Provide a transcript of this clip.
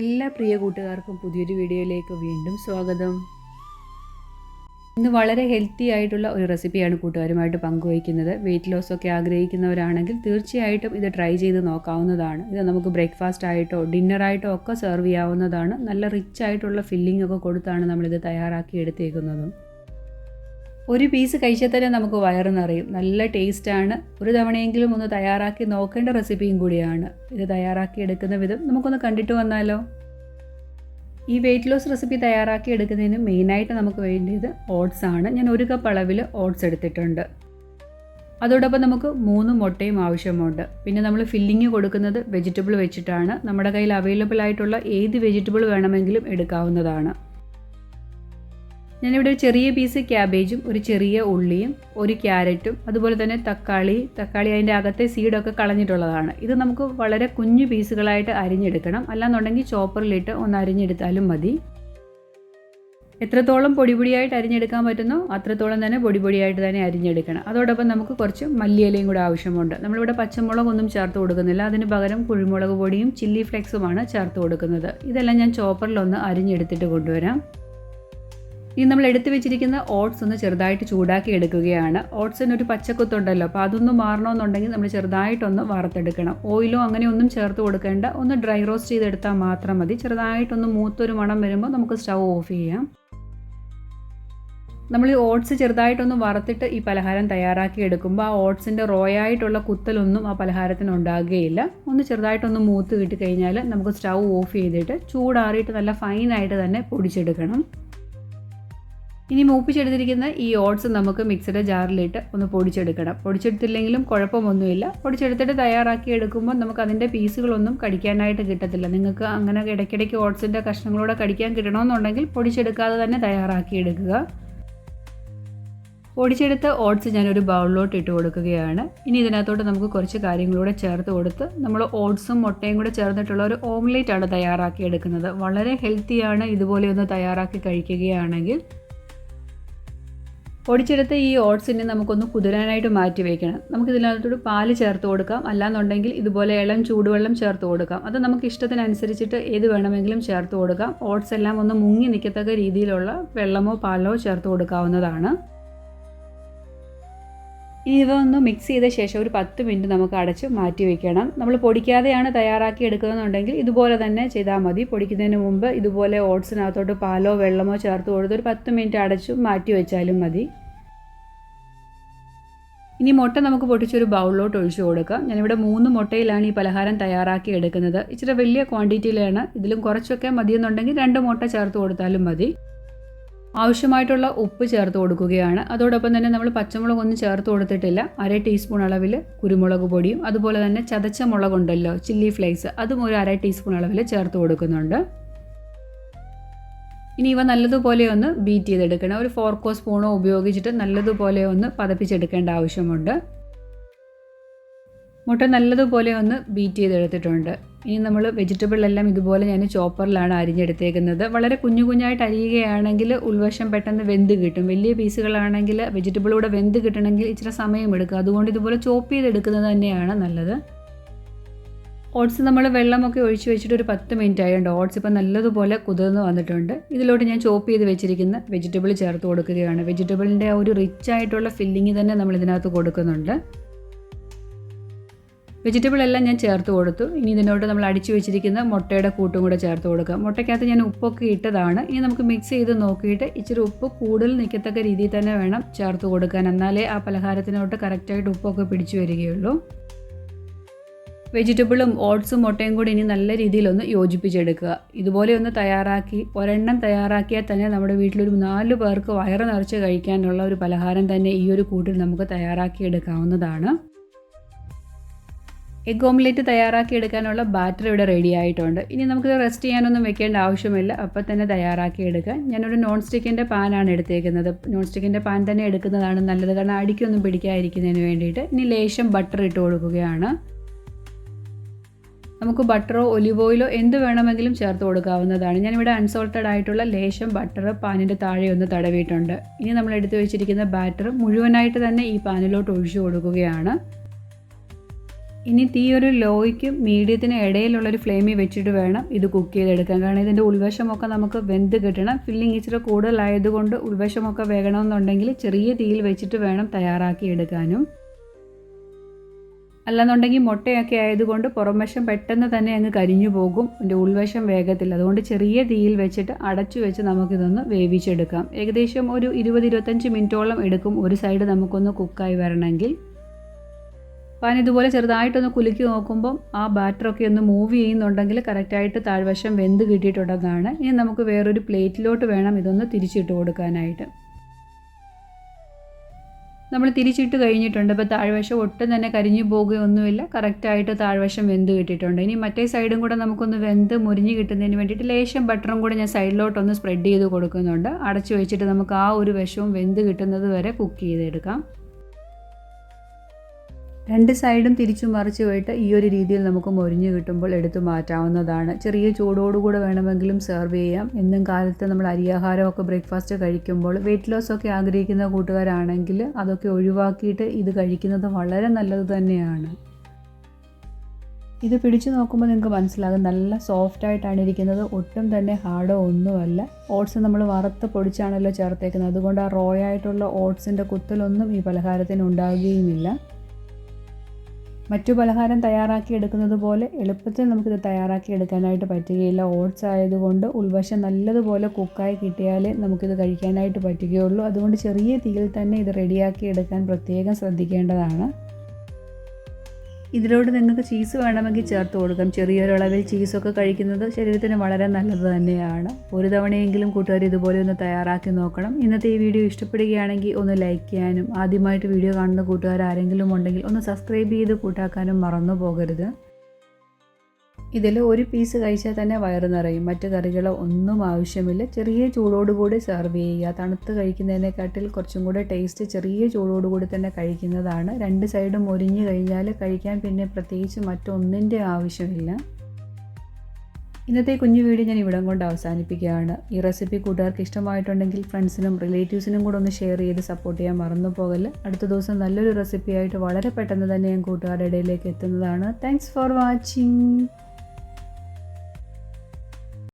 എല്ലാ പ്രിയ കൂട്ടുകാർക്കും പുതിയൊരു വീഡിയോയിലേക്ക് വീണ്ടും സ്വാഗതം. ഇന്ന് വളരെ ഹെൽത്തി ആയിട്ടുള്ള ഒരു റെസിപ്പിയാണ് കൂട്ടുകാരുമായിട്ട് പങ്കുവയ്ക്കുന്നത്. വെയിറ്റ് ലോസ് ഒക്കെ ആഗ്രഹിക്കുന്നവരാണെങ്കിൽ തീർച്ചയായിട്ടും ഇത് ട്രൈ ചെയ്ത് നോക്കാവുന്നതാണ്. ഇത് നമുക്ക് ബ്രേക്ക്ഫാസ്റ്റ് ആയിട്ടോ ഡിന്നറായിട്ടോ ഒക്കെ സെർവ് ചെയ്യാവുന്നതാണ്. നല്ല റിച്ച് ആയിട്ടുള്ള ഫില്ലിംഗ് ഒക്കെ കൊടുത്താണ് നമ്മളിത് തയ്യാറാക്കി എടുത്തേക്കുന്നതും. ഒരു പീസ് കഴിച്ചാൽ തന്നെ നമുക്ക് വയറ് നല്ല ടേസ്റ്റാണ് ഒരു തവണയെങ്കിലും ഒന്ന് തയ്യാറാക്കി നോക്കേണ്ട റെസിപ്പിയും കൂടിയാണ്. ഇത് തയ്യാറാക്കി എടുക്കുന്ന വിധം നമുക്കൊന്ന് കണ്ടിട്ട് വന്നാലോ? ഈ വെയിറ്റ് ലോസ് റെസിപ്പി തയ്യാറാക്കി എടുക്കുന്നതിന് മെയിനായിട്ട് നമുക്ക് വേണ്ടിയത് ഓട്സ് ആണ്. ഞാൻ ഒരു കപ്പ് അളവിൽ ഓട്സ് എടുത്തിട്ടുണ്ട്. അതോടൊപ്പം നമുക്ക് മൂന്ന് മുട്ടയും ആവശ്യമുണ്ട്. പിന്നെ നമ്മൾ ഫില്ലിങ് കൊടുക്കുന്നത് വെജിറ്റബിൾ വെച്ചിട്ടാണ്. നമ്മുടെ കയ്യിൽ അവൈലബിൾ ആയിട്ടുള്ള ഏത് വെജിറ്റബിൾ വേണമെങ്കിലും എടുക്കാവുന്നതാണ്. ഞാനിവിടെ ഒരു ചെറിയ പീസ് ക്യാബേജും ഒരു ചെറിയ ഉള്ളിയും ഒരു ക്യാരറ്റും അതുപോലെ തന്നെ തക്കാളി തക്കാളി അതിന്റെ അകത്തെ സീഡൊക്കെ കളഞ്ഞിട്ടുള്ളതാണ്. ഇത് നമുക്ക് വളരെ കുഞ്ഞു പീസുകളായിട്ട് അരിഞ്ഞെടുക്കണം. അല്ലാന്നുണ്ടെങ്കിൽ ചോപ്പറിലിട്ട് ഒന്ന് അരിഞ്ഞെടുത്താലും മതി. എത്രത്തോളം പൊടിപൊടിയായിട്ട് അരിഞ്ഞെടുക്കാൻ പറ്റുന്നോ അത്രത്തോളം തന്നെ പൊടിപൊടിയായിട്ട് തന്നെ അരിഞ്ഞെടുക്കണം. അതോടൊപ്പം നമുക്ക് കുറച്ച് മല്ലിയിലയും കൂടെ ആവശ്യമുണ്ട്. നമ്മളിവിടെ പച്ചമുളകൊന്നും ചേർത്ത് കൊടുക്കുന്നില്ല. അതിന് പകരം കുഴിമുളക് പൊടിയും ചില്ലി ഫ്ലെക്സുമാണ് ചേർത്ത് കൊടുക്കുന്നത്. ഇതെല്ലാം ഞാൻ ചോപ്പറിലൊന്ന് അരിഞ്ഞെടുത്തിട്ട് കൊണ്ടുവരാം. ഇനി നമ്മൾ എടുത്തു വെച്ചിരിക്കുന്ന ഓട്സ് ഒന്ന് ചെറുതായിട്ട് ചൂടാക്കി എടുക്കുകയാണ്. ഓട്സിന് ഒരു പച്ചക്കുത്തുണ്ടല്ലോ. അപ്പോൾ അതൊന്നും മാറണമെന്നുണ്ടെങ്കിൽ നമ്മൾ ചെറുതായിട്ടൊന്ന് വറുത്തെടുക്കണം. ഓയിലോ അങ്ങനെ ഒന്നും ചേർത്ത് കൊടുക്കേണ്ട. ഒന്ന് ഡ്രൈ റോസ്റ്റ് ചെയ്തെടുത്താൽ മാത്രം മതി. ചെറുതായിട്ടൊന്ന് മൂത്തൊരു മണം വരുമ്പോൾ നമുക്ക് സ്റ്റൗ ഓഫ് ചെയ്യാം. നമ്മൾ ഈ ഓട്സ് ചെറുതായിട്ടൊന്ന് വറുത്തിട്ട് ഈ പലഹാരം തയ്യാറാക്കി എടുക്കുമ്പോൾ ആ ഓട്സിന്റെ റോയായിട്ടുള്ള കുത്തലൊന്നും ആ പലഹാരത്തിന് ഉണ്ടാകുകയില്ല. ഒന്ന് ചെറുതായിട്ടൊന്ന് മൂത്ത് കിട്ടിക്കഴിഞ്ഞാൽ നമുക്ക് സ്റ്റൗ ഓഫ് ചെയ്തിട്ട് ചൂടാറിയിട്ട് നല്ല ഫൈനായിട്ട് തന്നെ പൊടിച്ചെടുക്കണം. ഇനി മൂപ്പിച്ചെടുത്തിരിക്കുന്ന ഈ ഓട്സ് നമുക്ക് മിക്സിയുടെ ജാറിലിട്ട് ഒന്ന് പൊടിച്ചെടുക്കണം. പൊടിച്ചെടുത്തില്ലെങ്കിലും കുഴപ്പമൊന്നുമില്ല. പൊടിച്ചെടുത്തിട്ട് തയ്യാറാക്കി എടുക്കുമ്പോൾ നമുക്ക് അതിന്റെ പീസുകളൊന്നും കടിക്കാനായിട്ട് കിട്ടത്തില്ല. നിങ്ങൾക്ക് അങ്ങനെ ഇടയ്ക്കിടയ്ക്ക് ഓട്സിന്റെ കഷ്ണങ്ങളോടെ കടിക്കാൻ കിട്ടണമെന്നുണ്ടെങ്കിൽ പൊടിച്ചെടുക്കാതെ തന്നെ തയ്യാറാക്കി എടുക്കുക. പൊടിച്ചെടുത്ത ഓട്സ് ഞാനൊരു ബൗളിലോട്ട് ഇട്ട് കൊടുക്കുകയാണ്. ഇനി ഇതിനകത്തോട്ട് നമുക്ക് കുറച്ച് കാര്യങ്ങളൂടെ ചേർത്ത് കൊടുത്ത് നമ്മൾ ഓട്സും മുട്ടയും കൂടെ ചേർന്നിട്ടുള്ള ഒരു ഓംലേറ്റ് ആണ് തയ്യാറാക്കി എടുക്കുന്നത്. വളരെ ഹെൽത്തിയാണ് ഇതുപോലെ ഒന്ന് തയ്യാറാക്കി കഴിക്കുകയാണെങ്കിൽ. പൊടിച്ചെടുത്ത ഈ ഓട്സിനെ നമുക്കൊന്ന് കുതിരാനായിട്ട് മാറ്റി വയ്ക്കണം നമുക്ക് പാൽ ചേർത്ത് കൊടുക്കാം. അല്ലാന്നുണ്ടെങ്കിൽ ഇതുപോലെ ഇളം ചൂടുവെള്ളം ചേർത്ത് കൊടുക്കാം. അത് നമുക്ക് ഇഷ്ടത്തിനനുസരിച്ചിട്ട് ഏത് വേണമെങ്കിലും ചേർത്ത് കൊടുക്കാം. ഓട്സ് എല്ലാം ഒന്ന് മുങ്ങി നിൽക്കത്തക്ക രീതിയിലുള്ള വെള്ളമോ പാലോ ചേർത്ത് കൊടുക്കാവുന്നതാണ്. ഇവ ഒന്ന് മിക്സ് ചെയ്ത ശേഷം ഒരു പത്ത് മിനിറ്റ് നമുക്ക് അടച്ച് മാറ്റി വയ്ക്കണം നമ്മൾ പൊടിക്കാതെയാണ് തയ്യാറാക്കി എടുക്കുന്നതെന്നുണ്ടെങ്കിൽ ഇതുപോലെ തന്നെ ചെയ്താൽ മതി. പൊടിക്കുന്നതിന് മുമ്പ് ഇതുപോലെ ഓട്സിനകത്തോട്ട് പാലോ വെള്ളമോ ചേർത്ത് കൊടുത്ത് ഒരു പത്ത് മിനിറ്റ് അടച്ച് മാറ്റി വെച്ചാലും മതി. ഇനി മുട്ട നമുക്ക് പൊട്ടിച്ചൊരു ബൗളിലോട്ട് ഒഴിച്ചു കൊടുക്കാം. ഞാനിവിടെ മൂന്ന് മുട്ടയിലാണ് ഈ പലഹാരം തയ്യാറാക്കി എടുക്കുന്നത്. ഇച്ചിരി വലിയ ക്വാണ്ടിറ്റിയിലാണ് ഇതിലും കുറച്ചൊക്കെ മതിയെന്നുണ്ടെങ്കിൽ രണ്ട് മുട്ട ചേർത്ത് കൊടുത്താലും മതി. ആവശ്യമായിട്ടുള്ള ഉപ്പ് ചേർത്ത് കൊടുക്കുകയാണ്. അതോടൊപ്പം തന്നെ നമ്മൾ പച്ചമുളകൊന്നും ചേർത്ത് കൊടുത്തിട്ടില്ല. അര ടീസ്പൂൺ അളവിൽ കുരുമുളക് പൊടിയും അതുപോലെ തന്നെ ചതച്ച മുളകുണ്ടല്ലോ ചില്ലി ഫ്ലേക്സ് അതും ഒരു അര ടീസ്പൂൺ അളവിൽ ചേർത്ത് കൊടുക്കുന്നുണ്ട്. ഇനി ഇവ നല്ലതുപോലെ ഒന്ന് ബീറ്റ് ചെയ്തെടുക്കണം. ഒരു ഫോർക്കോ സ്പൂണോ ഉപയോഗിച്ചിട്ട് നല്ലതുപോലെ ഒന്ന് പതപ്പിച്ചെടുക്കേണ്ട ആവശ്യമുണ്ട്. മുട്ട നല്ലതുപോലെ ഒന്ന് ബീറ്റ് ചെയ്തെടുത്തിട്ടുണ്ട്. ഇനി നമ്മൾ വെജിറ്റബിൾ എല്ലാം ഇതുപോലെ ഞാൻ ചോപ്പറിലാണ് അരിഞ്ഞെടുത്തേക്കുന്നത്. വളരെ കുഞ്ഞു കുഞ്ഞായിട്ട് അരിയുകയാണെങ്കിൽ ഉൾവശം പെട്ടെന്ന് വെന്ത് കിട്ടും. വലിയ പീസുകളാണെങ്കിൽ വെജിറ്റബിളൂടെ വെന്ത് കിട്ടണമെങ്കിൽ ഇച്ചിരി സമയമെടുക്കും അതുകൊണ്ട് ഇതുപോലെ ചോപ്പ് ചെയ്തെടുക്കുന്നത് തന്നെയാണ് നല്ലത്. ഓട്സ് നമ്മൾ വെള്ളമൊക്കെ ഒഴിച്ച് വെച്ചിട്ട് ഒരു പത്ത് മിനിറ്റ് ആയതുകൊണ്ട് ഓട്സ് ഇപ്പം നല്ലതുപോലെ കുതിർന്ന് വന്നിട്ടുണ്ട്. ഇതിലോട്ട് ഞാൻ ചോപ്പ് ചെയ്ത് വെച്ചിരിക്കുന്ന വെജിറ്റബിൾ ചേർത്ത് കൊടുക്കുകയാണ്. വെജിറ്റബിളിന്റെ ആ ഒരു റിച്ച് ആയിട്ടുള്ള ഫില്ലിങ് തന്നെ നമ്മൾ ഇതിനകത്ത് കൊടുക്കുന്നുണ്ട്. വെജിറ്റബിൾ എല്ലാം ഞാൻ ചേർത്ത് കൊടുത്തു. ഇനി ഇതിനോട്ട് നമ്മൾ അടിച്ചു വെച്ചിരിക്കുന്ന മുട്ടയുടെ കൂട്ടും കൂടെ ചേർത്ത് കൊടുക്കുക മുട്ടയ്ക്കകത്ത് ഞാൻ ഉപ്പൊക്കെ ഇട്ടതാണ്. ഇനി നമുക്ക് മിക്സ് ചെയ്ത് നോക്കിയിട്ട് ഇച്ചിരി ഉപ്പ് കൂടുതൽ നിൽക്കത്തക്ക രീതിയിൽ തന്നെ വേണം ചേർത്ത് കൊടുക്കാൻ. എന്നാലേ ആ പലഹാരത്തിനോട്ട് കറക്റ്റായിട്ട് ഉപ്പൊക്കെ പിടിച്ചു വരികയുള്ളൂ. വെജിറ്റബിളും ഓട്സും മുട്ടയും കൂടി ഇനി നല്ല രീതിയിലൊന്ന് യോജിപ്പിച്ചെടുക്കുക. ഇതുപോലെ ഒന്ന് തയ്യാറാക്കി ഒരെണ്ണം തയ്യാറാക്കിയാൽ തന്നെ നമ്മുടെ വീട്ടിലൊരു നാല് പേർക്ക് വയറ് നിറച്ച് കഴിക്കാനുള്ള ഒരു പലഹാരം തന്നെ ഈ ഒരു കൂട്ടിൽ നമുക്ക് തയ്യാറാക്കി എടുക്കാവുന്നതാണ് എഗ് ഓംലെറ്റ് തയ്യാറാക്കി എടുക്കാനുള്ള ബാറ്റർ ഇവിടെ റെഡി ആയിട്ടുണ്ട്. ഇനി നമുക്ക് റെസ്റ്റ് ചെയ്യാനൊന്നും വെക്കേണ്ട ആവശ്യമില്ല. അപ്പോൾ തന്നെ തയ്യാറാക്കി എടുക്കാൻ. ഞാനൊരു നോൺ സ്റ്റിക്കിന്റെ പാനാണ് എടുത്തേക്കുന്നത്. നോൺ സ്റ്റിക്കിന്റെ പാൻ തന്നെ എടുക്കുന്നതാണ് നല്ലത്. കാരണം അടിക്കൊന്നും പിടിക്കാതിരിക്കുന്നതിന് വേണ്ടിയിട്ട് ഇനി ലേശം ബട്ടർ ഇട്ട് കൊടുക്കുകയാണ്. നമുക്ക് ബട്ടറോ ഒലിവ് ഓയിലോ എന്ത് വേണമെങ്കിലും ചേർത്ത് കൊടുക്കാവുന്നതാണ്. ഞാനിവിടെ അൺസോൾട്ടഡ് ആയിട്ടുള്ള ലേശം ബട്ടർ പാനിന്റെ താഴെ ഒന്ന് തടവിയിട്ടുണ്ട്. ഇനി നമ്മൾ എടുത്തു വെച്ചിരിക്കുന്ന ബാറ്റർ മുഴുവനായിട്ട് തന്നെ ഈ പാനിലോട്ട് ഒഴിച്ചു കൊടുക്കുകയാണ്. ഇനി തീ ഒരു ലോയ്ക്കും മീഡിയത്തിനും ഇടയിലുള്ളൊരു ഫ്ലെയിമിൽ വെച്ചിട്ട് വേണം ഇത് കുക്ക് ചെയ്തെടുക്കാൻ. കാരണം ഇതിന്റെ ഉൾവശമൊക്കെ നമുക്ക് വെന്ത് കിട്ടണം. ഫില്ലിങ് ഇച്ചിരി കൂടുതലായതുകൊണ്ട് ഉൾവശമൊക്കെ വേകണമെന്നുണ്ടെങ്കിൽ ചെറിയ തീയിൽ വെച്ചിട്ട് വേണം തയ്യാറാക്കി എടുക്കാനും. അല്ലെന്നുണ്ടെങ്കിൽ മുട്ടയൊക്കെ ആയതുകൊണ്ട് പുറംവശം പെട്ടെന്ന് തന്നെ അങ്ങ് കരിഞ്ഞു പോകും. എന്റെ ഉൾവശം വേഗത്തില്ല അതുകൊണ്ട് ചെറിയ തീയിൽ വെച്ചിട്ട് അടച്ചു വെച്ച് നമുക്കിതൊന്ന് വേവിച്ചെടുക്കാം. ഏകദേശം ഒരു ഇരുപത് ഇരുപത്തഞ്ച് മിനിറ്റോളം എടുക്കും. ഒരു സൈഡ് നമുക്കൊന്ന് കുക്കായി വരണമെങ്കിൽ. പാൻ ഇതുപോലെ ചെറുതായിട്ടൊന്ന് കുലുക്കി നോക്കുമ്പം ആ ബാറ്ററൊക്കെ ഒന്ന് മൂവ് ചെയ്യുന്നുണ്ടെങ്കിൽ കറക്റ്റായിട്ട് താഴ്വശം വെന്ത് കിട്ടിയിട്ടുണ്ടെന്നാണ്. ഇനി നമുക്ക് വേറൊരു പ്ലേറ്റിലോട്ട് വേണം ഇതൊന്ന് തിരിച്ചിട്ട് കൊടുക്കാനായിട്ട്. നമ്മൾ തിരിച്ചിട്ട് കഴിഞ്ഞിട്ടുണ്ട്. ഇപ്പോൾ താഴ്വശം ഒട്ടും തന്നെ കരിഞ്ഞു പോകുകയൊന്നുമില്ല. കറക്റ്റായിട്ട് താഴ്വശം വെന്ത് കിട്ടിയിട്ടുണ്ട്. ഇനി മറ്റേ സൈഡും കൂടെ നമുക്കൊന്ന് വെന്ത് മുരിഞ്ഞ് കിട്ടുന്നതിന് വേണ്ടിയിട്ട് ലേശം ബട്ടറും കൂടെ ഞാൻ സൈഡിലോട്ടൊന്ന് സ്പ്രെഡ് ചെയ്ത് കൊടുക്കുന്നുണ്ട്. അടച്ചു വെച്ചിട്ട് നമുക്ക് ആ ഒരു വശവും വെന്ത് കിട്ടുന്നത് വരെ കുക്ക് ചെയ്തെടുക്കാം. രണ്ട് സൈഡും തിരിച്ചു മറിച്ച് പോയിട്ട് ഈ ഒരു രീതിയിൽ നമുക്ക് മൊരിഞ്ഞ് കിട്ടുമ്പോൾ എടുത്തു മാറ്റാവുന്നതാണ്. ചെറിയ ചൂടോടുകൂടെ വേണമെങ്കിലും സെർവ് ചെയ്യാം. എന്നും കാലത്ത് നമ്മൾ അരിയാഹാരമൊക്കെ ബ്രേക്ക്ഫാസ്റ്റ് കഴിക്കുമ്പോൾ വെയിറ്റ് ലോസ് ഒക്കെ ആഗ്രഹിക്കുന്ന കൂട്ടുകാരാണെങ്കിൽ അതൊക്കെ ഒഴിവാക്കിയിട്ട് ഇത് കഴിക്കുന്നത് വളരെ നല്ലത് തന്നെയാണ്. ഇത് പിടിച്ചു നോക്കുമ്പോൾ നിങ്ങൾക്ക് മനസ്സിലാകും. നല്ല സോഫ്റ്റ് ആയിട്ടാണ് ഇരിക്കുന്നത്. ഒട്ടും തന്നെ ഹാർഡോ ഒന്നുമല്ല. ഓട്സ് നമ്മൾ വറുത്ത് പൊടിച്ചാണല്ലോ ചേർത്തേക്കുന്നത്. അതുകൊണ്ട് ആ റോ ആയിട്ടുള്ള ഓട്സിന്റെ കുത്തലൊന്നും ഈ പലഹാരത്തിന് ഉണ്ടാകുകയുമില്ല മറ്റു പലഹാരം തയ്യാറാക്കി എടുക്കുന്നത് പോലെ എളുപ്പത്തിൽ നമുക്കിത് തയ്യാറാക്കി എടുക്കാനായിട്ട് പറ്റുകയില്ല. ഓട്സ് ആയതുകൊണ്ട് ഉൾവശം നല്ലതുപോലെ കുക്കായി കിട്ടിയാലേ നമുക്കിത് കഴിക്കാനായിട്ട് പറ്റുകയുള്ളൂ. അതുകൊണ്ട് ചെറിയ തീയിൽ തന്നെ ഇത് റെഡിയാക്കി എടുക്കാൻ പ്രത്യേകം ശ്രദ്ധിക്കേണ്ടതാണ്. ഇതിലോട്ട് നിങ്ങൾക്ക് ചീസ് വേണമെങ്കിൽ ചേർത്ത് കൊടുക്കാം. ചെറിയൊരളവിൽ ചീസൊക്കെ കഴിക്കുന്നത് ശരീരത്തിന് വളരെ നല്ലത് തന്നെയാണ്. ഒരു തവണയെങ്കിലും കൂട്ടുകാർ ഇതുപോലെ ഒന്ന് തയ്യാറാക്കി നോക്കണം. ഇന്നത്തെ ഈ വീഡിയോ ഇഷ്ടപ്പെടുകയാണെങ്കിൽ ഒന്ന് ലൈക്ക് ചെയ്യാനും ആദ്യമായിട്ട് വീഡിയോ കാണുന്ന കൂട്ടുകാർ ആരെങ്കിലും ഉണ്ടെങ്കിൽ ഒന്ന് സബ്സ്ക്രൈബ് ചെയ്ത് കൂട്ടാക്കാനും മറന്നു പോകരുത്. ഇതിൽ ഒരു പീസ് കഴിച്ചാൽ തന്നെ വയറ് നിറയും. മറ്റു കറികളോ ഒന്നും ആവശ്യമില്ല. ചെറിയ ചൂടോടുകൂടി സെർവ് ചെയ്യുക. തണുത്ത് കഴിക്കുന്നതിനെക്കാട്ടിൽ കുറച്ചും കൂടി ടേസ്റ്റ് ചെറിയ ചൂടോടുകൂടി തന്നെ കഴിക്കുന്നതാണ്. രണ്ട് സൈഡും ഒരിഞ്ഞു കഴിഞ്ഞാൽ കഴിക്കാൻ പിന്നെ പ്രത്യേകിച്ച് മറ്റൊന്നിന്റെ ആവശ്യമില്ല. ഇന്നത്തെ കുഞ്ഞു വീഡിയോ ഞാൻ ഇവിടം കൊണ്ട് അവസാനിപ്പിക്കുകയാണ്. ഈ റെസിപ്പി കൂട്ടുകാർക്ക് ഇഷ്ടമായിട്ടുണ്ടെങ്കിൽ ഫ്രണ്ട്സിനും റിലേറ്റീവ്സിനും കൂടെ ഒന്ന് ഷെയർ ചെയ്ത് സപ്പോർട്ട് ചെയ്യാൻ മറന്നു പോകല്ല. അടുത്ത ദിവസം നല്ലൊരു റെസിപ്പിയായിട്ട് വളരെ പെട്ടെന്ന് തന്നെ ഞാൻ കൂട്ടുകാരുടെ ഇടയിലേക്ക് എത്തുന്നതാണ്. Thanks for watching